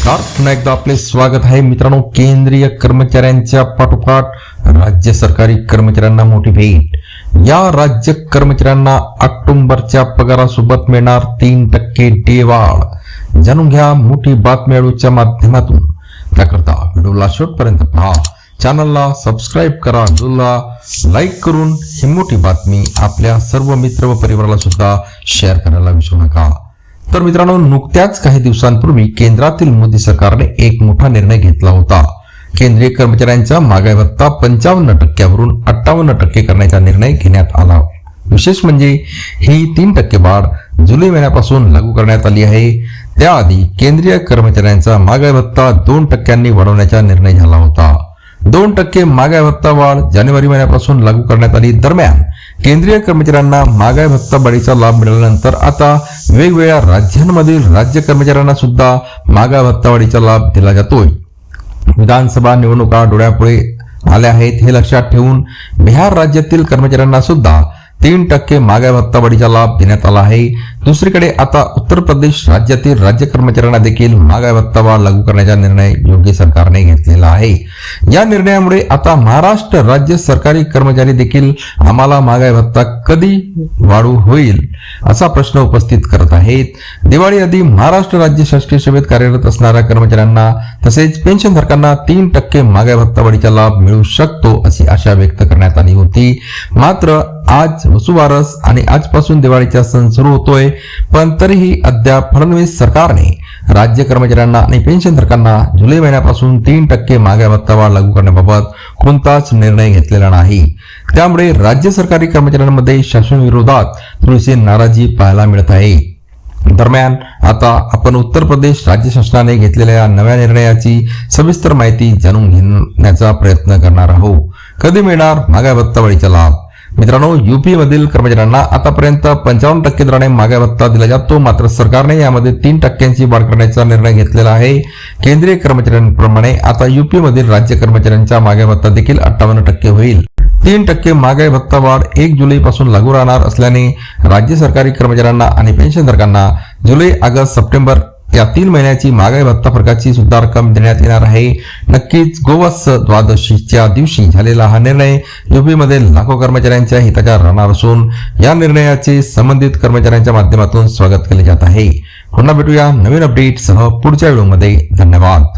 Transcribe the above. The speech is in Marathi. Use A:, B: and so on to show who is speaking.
A: नमस्कार. पुन्हा एकदा आपले स्वागत आहे. मित्रांनो केंद्रीय कर्मचाऱ्यांच्या पाठोपाठ राज्य सरकारी कर्मचाऱ्यांना मोठी भेट. या राज्य कर्मचाऱ्यांना ऑक्टोबरच्या पगारासोबत मिळणार तीन टक्के डेवाढ जाणून घ्या मोठी बातमी माध्यमातून. त्याकरता व्हिडिओला शेवटपर्यंत पहा. चॅनलला सबस्क्राईब करा. व्हिडिओला लाईक करून ही मोठी बातमी आपल्या सर्व मित्र व परिवाराला सुद्धा शेअर करायला विसरू नका. तर मित्रांनो नुकत्याच काही दिवसांपूर्वी केंद्रातील मोदी सरकारने एक मोठा निर्णय घेतला होता. केंद्रीय कर्मचाऱ्यांचा मागाई भत्ता पंचावन्न टक्क्यावरून अठ्ठावन्न टक्के करण्याचा निर्णय घेण्यात आला. विशेष म्हणजे ही तीन टक्के वाढ जुलै महिन्यापासून लागू करण्यात आली आहे. त्याआधी केंद्रीय कर्मचाऱ्यांचा मागाई भत्ता दोन टक्क्यांनी वाढवण्याचा निर्णय झाला होता. दोन टक्के महागाई भत्ता वाढ जानेवारी महिन्यापासून लागू करण्यात आली. दरम्यान केंद्रीय कर्मचाऱ्यांना महागाई भत्ता वाढीचा लाभ मिळाल्यानंतर आता वेगवेगळ्या राज्यांमधील राज्य कर्मचाऱ्यांना सुद्धा महागाई भत्ता वाढीचा लाभ दिला जातोय. विधानसभा निवडणुका डोळ्यापुढे आल्या आहेत हे लक्षात ठेवून बिहार राज्यातील कर्मचाऱ्यांना सुद्धा तीन टक्के महागाई भत्ता वाढीचा लाभ देण्यात आला आहे. दुसरीकडे आता उत्तर प्रदेश राज्यातील राज्य कर्मचाऱ्यांना देखील महागाई भत्तावा लागू करण्याचा निर्णय योगी सरकारने घेतलेला आहे. या निर्णयामुळे आता महाराष्ट्र राज्य सरकारी कर्मचारी देखील आम्हाला महागाई भत्ता कधी वाढू होईल असा प्रश्न उपस्थित करत आहेत. दिवाळी आधी महाराष्ट्र राज्य शासकीय सेवेत कार्यरत असणाऱ्या कर्मचाऱ्यांना तसेच पेन्शनधारकांना तीन टक्के महागाई भत्ता वाढीचा लाभ मिळू शकतो अशी आशा व्यक्त करण्यात आली होती. मात्र आज वसुबारस आणि आजपासून दिवाळीचा सण सुरू होतोय. पण तरीही अद्याप फडणवीस सरकारने राज्य कर्मचाऱ्यांना आणि पेन्शनधारकांना जुलै महिन्यापासून तीन टक्के मागे भत्ता लागू करण्याबाबत कोणताच निर्णय घेतलेला नाही. त्यामुळे राज्य सरकारी कर्मचाऱ्यांमध्ये शासनविरोधात थोडीशी नाराजी पाहायला मिळत आहे. दरम्यान आता आपण उत्तर प्रदेश राज्य शासनाने घेतलेल्या नव्या निर्णयाची सविस्तर माहिती जाणून घेण्याचा प्रयत्न करणार आहोत. कधी मिळणार महागाई लाभ? मित्रांनो युपीमधील कर्मचाऱ्यांना आतापर्यंत पंचावन्न टक्के दराने मागे भत्ता दिला जातो. मात्र सरकारने यामध्ये तीन टक्क्यांची वाढ करण्याचा निर्णय घेतलेला आहे. केंद्रीय कर्मचाऱ्यांप्रमाणे आता युपीमधील राज्य कर्मचाऱ्यांचा मागे भत्ता देखील अठ्ठावन्न टक्के होईल. तीन टक्के महागाई भत्ता वाढ एक जुलै पासून लागू राहणार असल्याने राज्य सरकारी कर्मचाऱ्यांना आणि पेन्शनधारकांना जुलै ऑगस्ट सप्टेंबर या तीन महिन्याची महागाई भत्ता फरकाची सुद्धा रक्कम देण्यात येणार आहे. नक्कीच गोवत्स द्वादशीच्या दिवशी झालेला हा निर्णय युपीमध्ये लाखो कर्मचाऱ्यांच्या हिताचा राहणार असून या निर्णयाचे संबंधित कर्मचाऱ्यांच्या माध्यमातून स्वागत केले जात आहे. पुन्हा भेटूया नवीन अपडेटसह पुढच्या व्हिडिओमध्ये. धन्यवाद.